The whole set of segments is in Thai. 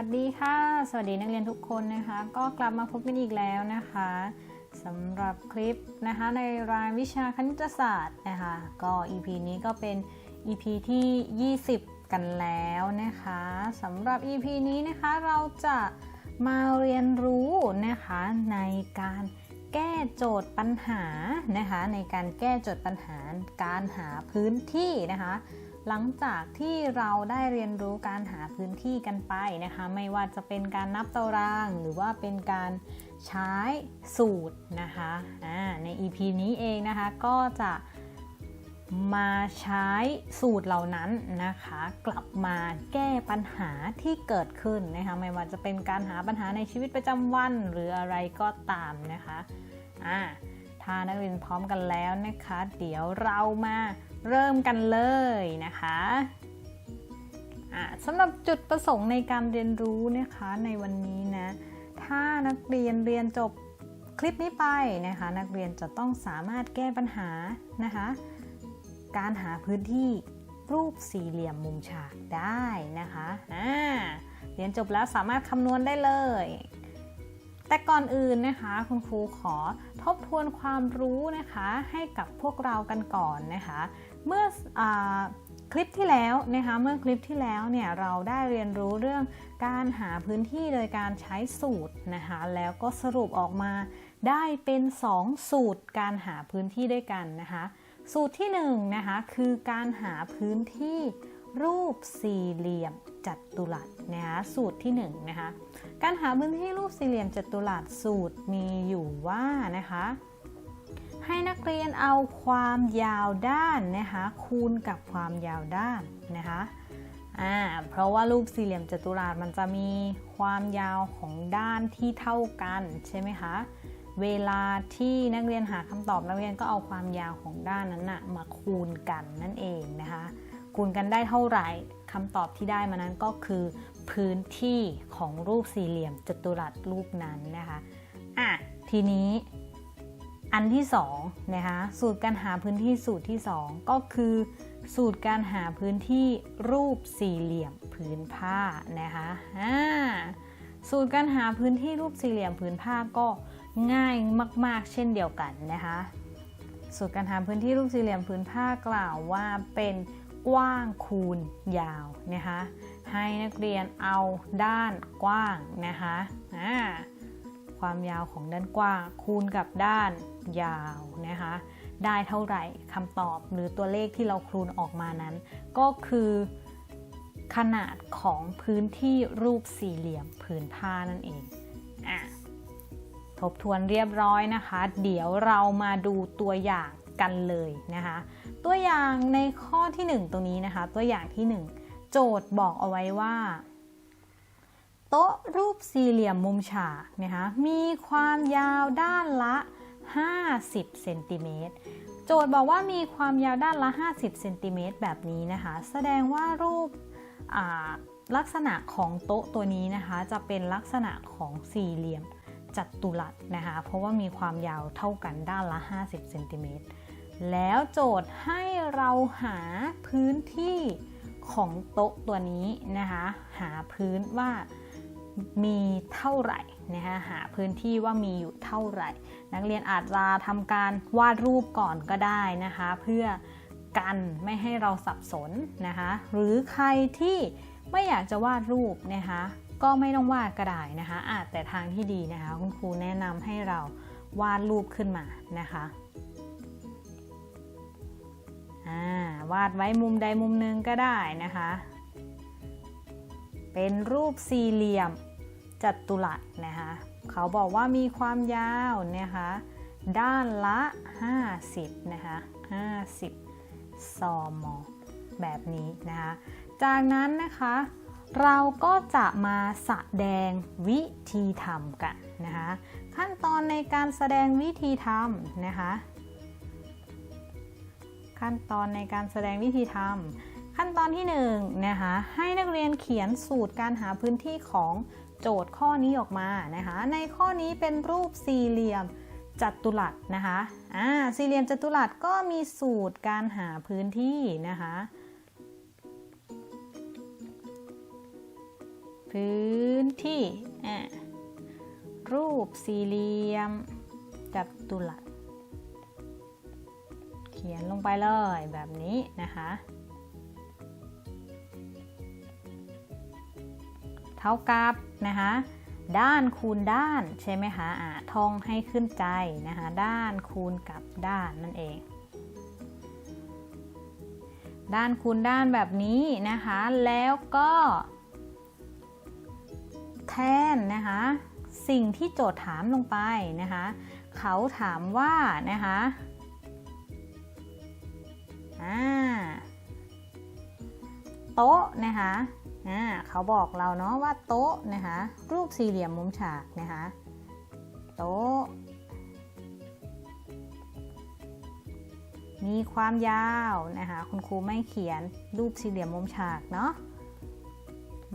วัสดีค่ะ สวัสดีนักเรียนทุกคนนะคะ ก็กลับมาพบกันอีกแล้วนะคะสำหรับคลิปนะคะในรายวิชาคณิตศาสตร์นะคะ ก็ EP นี้ก็เป็น EP ที่ 20 กันแล้วนะคะสำหรับ EP นี้นะคะเราจะมาเรียนรู้นะคะในการแก้โจทย์ปัญหานะคะในการแก้โจทย์ปัญหาการหาพื้นที่นะคะ หลังจากที่เราได้เรียนรู้การหาพื้นที่กันไปนะคะ ไม่ว่าจะเป็นการนับตารางหรือว่าเป็นการใช้สูตรนะคะใน EP นี้เองนะคะก็จะมาใช้สูตรเหล่านั้นนะคะ กลับมาแก้ปัญหาที่เกิดขึ้นนะคะ ไม่ว่าจะเป็นการหาปัญหาในชีวิตประจำวันหรืออะไรก็ตามนะคะอ่าถ้านักเรียนพร้อมกันแล้วนะคะ เดี๋ยวเรามา เริ่มกันเลยนะคะสำหรับจุดประสงค์ในการเรียนรู้นะคะในวันนี้นะ ถ้านักเรียนเรียนจบคลิปนี้ไปนะคะ นักเรียนจะต้องสามารถแก้ปัญหานะคะ การหาพื้นที่รูปสี่เหลี่ยมมุมฉากได้นะคะเรียนจบแล้วสามารถคำนวณได้เลย แต่ก่อนอื่นนะคะคุณครูขอทบทวนความรู้นะคะให้กับพวกเรากันก่อนนะคะ เมื่ออคลิปที่แล้วนะคะเมื่อคลิปที่แล้วเนี่ยเราได้เรียนรู้เรื่องการหาพื้นที่โดยการใช้สูตรนะคะแล้วก็สรุปออกมาได้เป็น 2 สูตรการหาพื้นที่ด้วยกันนะคะสูตรที่1นนะคะคือการหาพื้นที่รูปสี่เหลี่ยม จัตุรัสนะคะสูตรที่1นนะคะการหาพื้นที่รูปสี่เหลี่ยมจัตุรัสสูตรมีอยู่ว่านะคะให้นักเรียนเอาความยาวด้านนะคะคูณกับความยาวด้านนะคะอ่าเพราะว่ารูปสี่เหลี่ยมจัตุรัสมันจะมีความยาวของด้านที่เท่ากันใช่ไหมคะเวลาที่นักเรียนหาคำตอบนักเรียนก็เอาความยาวของด้านนั้นนะมาคูณกันนั่นเองนะคะคูณกันได้เท่าไหร่ คำตอบที่ได้มานั้นก็คือพื้นที่ของรูปสี่เหลี่ยมจัตุรัสรูปนั้นนะคะอะทีนี้อันที่2นะคะสูตรการหาพื้นที่สูตรที่ 2 ก็คือ สูตรการหาพื้นที่รูปสี่เหลี่ยมผืนผ้านะคะอ่าสูตรการหาพื้นที่รูปสี่เหลี่ยมผืนผ้าก็ง่ายมาก ๆ เช่นเดียวกันนะคะสูตรการหาพื้นที่รูปสี่เหลี่ยมผืนผ้ากล่าวว่าเป็น กว้างคูณยาวนะคะให้นักเรียนเอาด้านกว้างนะคะความยาวของด้านกว้างคูณกับด้านยาวนะคะได้เท่าไหร่คำตอบหรือตัวเลขที่เราคูณออกมานั้น ก็คือขนาดของพื้นที่รูปสี่เหลี่ยมผืนผ้านั่นเองอะทบทวนเรียบร้อยนะคะ เดี๋ยวเรามาดูตัวอย่าง กันเลยนะคะ ตัวอย่างในข้อที่ 1 ตรงนี้นะคะ ตัวอย่างที่ 1 โจทย์บอกเอาไว้ว่า โต๊ะรูปสี่เหลี่ยมมุมฉากนะคะมีความยาวด้านละ 50เซนติเมตรโจทย์บอกว่ามีความยาวด้านละ 50เซนติเมตรแบบนี้นะคะ แสดงว่ารูปลักษณะของโต๊ะตัวนี้นะคะ จะเป็นลักษณะของสี่เหลี่ยม จัตุรัสนะคะ เพราะว่ามีความยาวเท่ากันด้านละ 50เซนติเมตร แล้วโจทย์ให้เราหาพื้นที่ของโต๊ะตัวนี้นะคะ หาพื้นว่ามีเท่าไหร่นะคะหาพื้นที่ว่ามีอยู่เท่าไหร่ นักเรียนอาจจะทำการวาดรูปก่อนก็ได้นะคะ เพื่อกันไม่ให้เราสับสนนะคะ หรือใครที่ไม่อยากจะวาดรูปนะคะ ก็ไม่ต้องวาดก็ได้นะคะอาจแต่ทางที่ดีนะคะ คุณครูแนะนำให้เราวาดรูปขึ้นมานะคะวาดไว้มุมใดมุมหนึ่งก็ได้นะคะ เป็นรูปสี่เหลี่ยมจัตุรัสนะคะ เขาบอกว่ามีความยาวนะคะ ด้านละ 50 นะคะ 50 ซอมอแบบนี้นะคะ จากนั้นนะคะ เราก็จะมาแสดงวิธีทำกันนะคะขั้นตอนในการแสดงวิธีทำนะคะขั้นตอนในการแสดงวิธีทำขั้นตอนที่1นนะคะให้นักเรียนเขียนสูตรการหาพื้นที่ของโจทย์ข้อนี้ออกมานะคะในข้อนี้เป็นรูปสี่เหลี่ยมจัตุรัสนะคะอ่าสี่เหลี่ยมจัตุรัสก็มีสูตรการหาพื้นที่นะคะ พื้นที่ รูปสี่เหลี่ยม จัตุรัส เขียนลงไปเลยแบบนี้นะคะ เท่ากับนะคะ ด้านคูณด้านใช่ไหมคะอ่าท่องให้ขึ้นใจนะคะ ด้านคูณกับด้านนั่นเองด้านคูณด้านแบบนี้นะคะ แล้วก็ แทนนะคะ สิ่งที่โจทย์ถามลงไปนะคะ เขาถามว่านะคะโต๊ะนะคะเขาบอกเราเนาะว่าโต๊ะนะคะ รูปสี่เหลี่ยมมุมฉากนะคะ โต๊ะ มีความยาวนะคะ คุณครูไม่เขียนรูปสี่เหลี่ยมมุมฉากเนาะ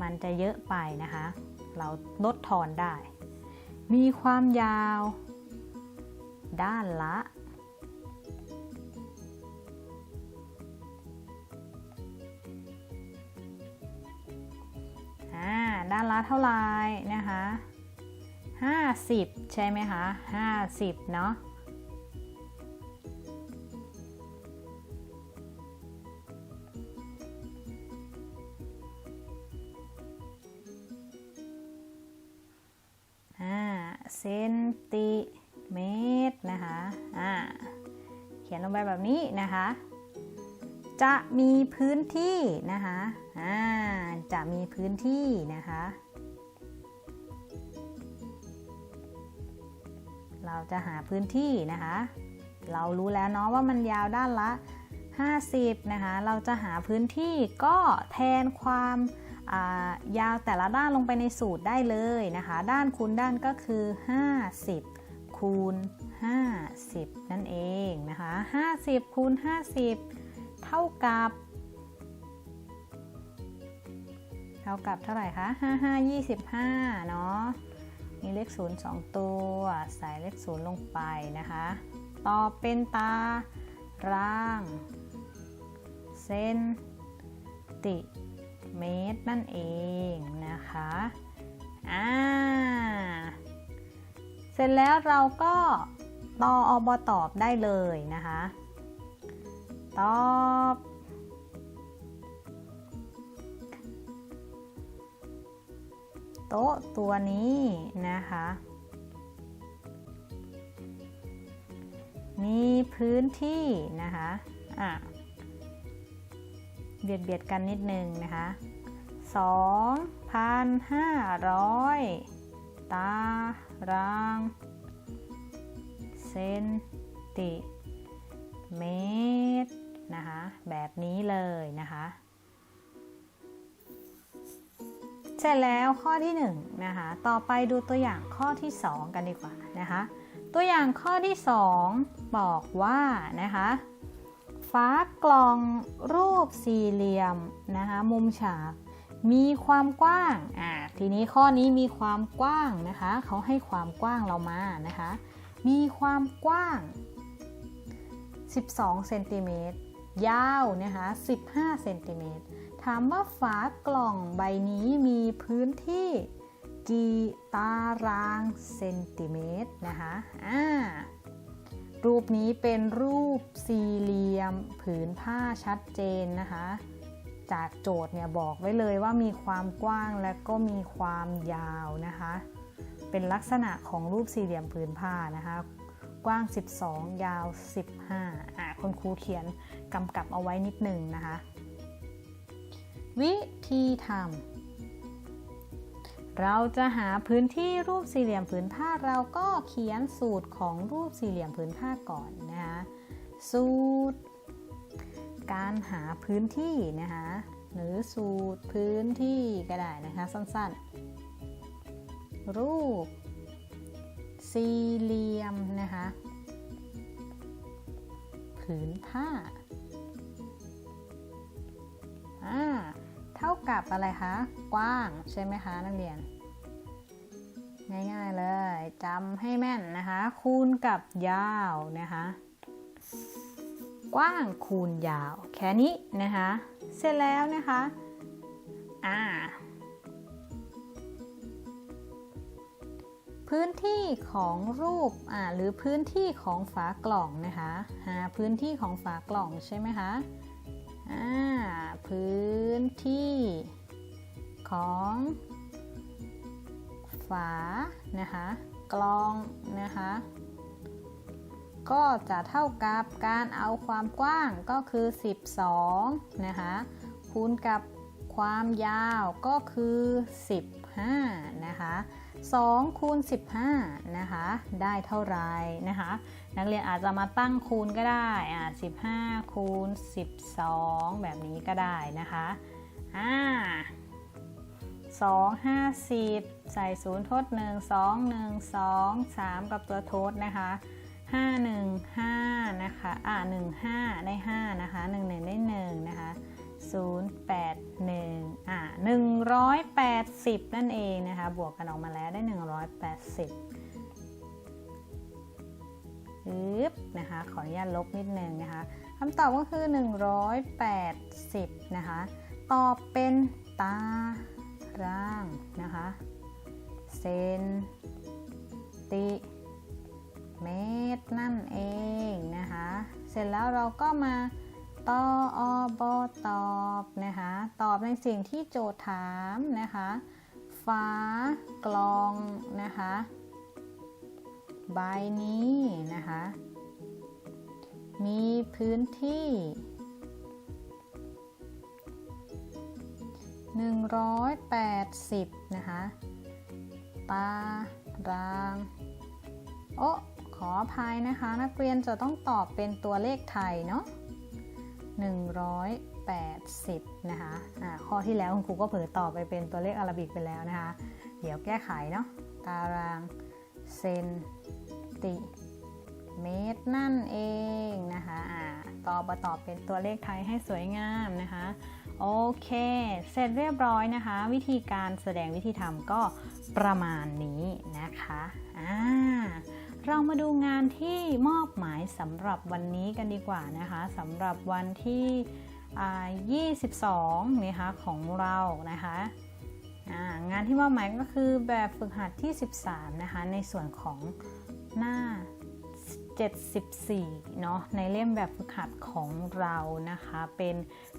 มันจะเยอะไปนะคะ เราลดทอนได้ มีความยาว ด้านละ ด้านละเท่าไหร่นะคะ 50 ใช่ไหมคะ 50 เนาะ นติเมตรนะคะอ่าเขียนลงไปแบบนี้นะคะ จะมีพื้นที่นะคะอ่าจะมีพื้นที่นะคะ เราจะหาพื้นที่นะคะ เรารู้แล้วเนาะว่ามันยาวด้านละ 50 นะคะ เราจะหาพื้นที่ก็แทนความ ยาวแต่ละด้านลงไปในสูตรได้เลยนะคะ ด้านคูณด้านก็คือ 50 คูณ 50 นั่นเองนะคะ 50 คูณ 50 เท่ากับ เท่ากับเท่าไหร่คะ 55 25 เนาะมีเลข 0 2 ตัว ใส่เลข 0 ลงไปนะคะ ต่อเป็นตา ร่าง เส้นติ เมตรนั่นเองนะคะอ่าเสร็จแล้วเราก็ตออบตอบได้เลยนะคะ ตอบโต๊ะตัวนี้นะคะ มีพื้นที่นะคะ อะ เบียดเบียดกันนิดนึงนะคะ2,500 ตารางเซนติเมตรนะคะแบบนี้เลยนะคะเสร็จแล้วข้อที่1นะคะต่อไปดูตัวอย่างข้อที่ 2 กันดีกว่านะคะตัวอย่างข้อที่ 2 บอกว่านะคะ ฟ้ากล่องรูปสี่เหลี่ยมนะคะมุมฉากมีความกว้างอ่าทีนี้ข้อนี้มีความกว้างนะคะ เขาให้ความกว้างเรามานะคะ มีความกว้าง 12เซนติเมตรยาวนะคะ15เซนติเมตรถามว่าฝากล่องใบนี้มีพื้นที่กี่ตารางเซนติเมตรนะคะอ่า รูปนี้เป็นรูปสี่เหลี่ยมผืนผ้าชัดเจนนะคะ จากโจทย์เนี่ยบอกไว้เลยว่ามีความกว้างและก็มีความยาวนะคะ เป็นลักษณะของรูปสี่เหลี่ยมผืนผ้านะคะ กว้าง 12 ยาว 15อะคุณครูเขียนกำกับเอาไว้นิดหนึ่งนะคะ วิธีทำ เราจะหาพื้นที่รูปสี่เหลี่ยมผืนผ้าเราก็เขียนสูตรของรูปสี่เหลี่ยมผืนผ้าก่อนนะคะสูตร การหาพื้นที่นะคะหรือสูตรพื้นที่ก็ได้นะคะสั้นๆ รูป สี่เหลี่ยมนะคะผืนผ้าอ่า ท่ากับอะไรคะ กว้างใช่ไหมคะนักเรียน ง่ายๆเลยจำให้แม่นนะคะ คูณกับยาวนะคะ กว้างคูณยาว แค่นี้นะคะ เสร็จแล้วนะคะอ่าพื้นที่ของรูปอ่าหรือพื้นที่ของฝากล่องนะคะ หาพื้นที่ของฝากล่องใช่ไหมคะ พื้นที่ของฝานะคะกล่องนะคะก็จะเท่ากับการเอาความกว้างก็คือ 12 นะคะคูณกับความยาวก็คือ 15 นะคะ 2คูณ15 นะคะ ได้เท่าไรนะคะ นักเรียนอาจจะมาตั้งคูณก็ได้อ่า15 คูณ 12 แบบนี้ก็ได้นะคะอ่า2 50 ใส่ศูนย์ทด 1 2 1 2 3 กับตัวทดนะคะ 5 1 5 นะคะ อ่า 1 5 ได้ 5 นะคะ 1 1 ได้ 1 นะคะ 0 8 1อ่า180 นั่นเองนะคะ บวกกันออกมาแล้วได้ 180ปึ๊บนะคะ ขออนุญาตลบนิดนึงนะคะคำตอบก็คือ 180 นะคะ ตอบเป็นตารางนะคะ เซนติเมตรนั่นเองนะคะ เสร็จแล้วเราก็มา ตออบอตอบนะคะ ตอบในสิ่งที่โจทย์ถามนะคะฝากลองนะคะ ใบนี้นะคะ มีพื้นที่ 180 นะคะ ตารางโอ้ขออภัยนะคะ นักเรียนจะต้องตอบเป็นตัวเลขไทยเนาะ 180 นะคะอ่าข้อที่แล้วคุณครูก็เผลอตอไปเป็นตัวเลขอาราบิกไปแล้วนะคะ เดี๋ยวแก้ไขเนาะตารางเซนติเมตรนั่นเองนะคะอ่อมาตอบเป็นตัวเลขไทยให้สวยงามนะคะโอเค เสร็จเรียบร้อยนะคะ วิธีการแสดงวิธีทำก็ประมาณนี้นะคะอ่า เรามาดูงานที่มอบหมายสำหรับวันนี้กันดีกว่านะคะสำหรับวันที่ 22นะคะของเรานะคะงานที่มอบหมายก็คือแบบฝึกหัดที่ 13 นะคะ ในส่วนของหน้า 74 เนาะในเล่มแบบฝึกหัดของเรานะคะ เป็น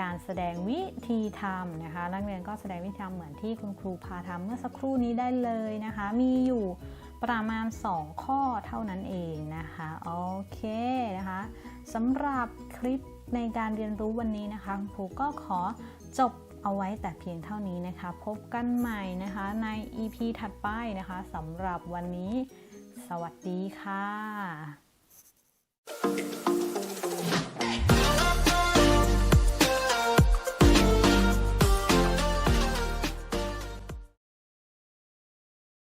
การแสดงวิธีทำนะคะ นักเรียนก็แสดงวิธีทำเหมือนที่คุณครูพาทำเมื่อสักครู่นี้ได้เลยนะคะ มีอยู่ ประมาณ 2 ข้อเท่านั้นเองนะคะโอเคนะคะสำหรับคลิปในการเรียนรู้วันนี้นะคะคุณครูก็ขอจบเอาไว้แต่เพียงเท่านี้นะคะ พบกันใหม่นะคะใน EP ถัดไปนะคะสำหรับวันนี้ สวัสดีค่ะ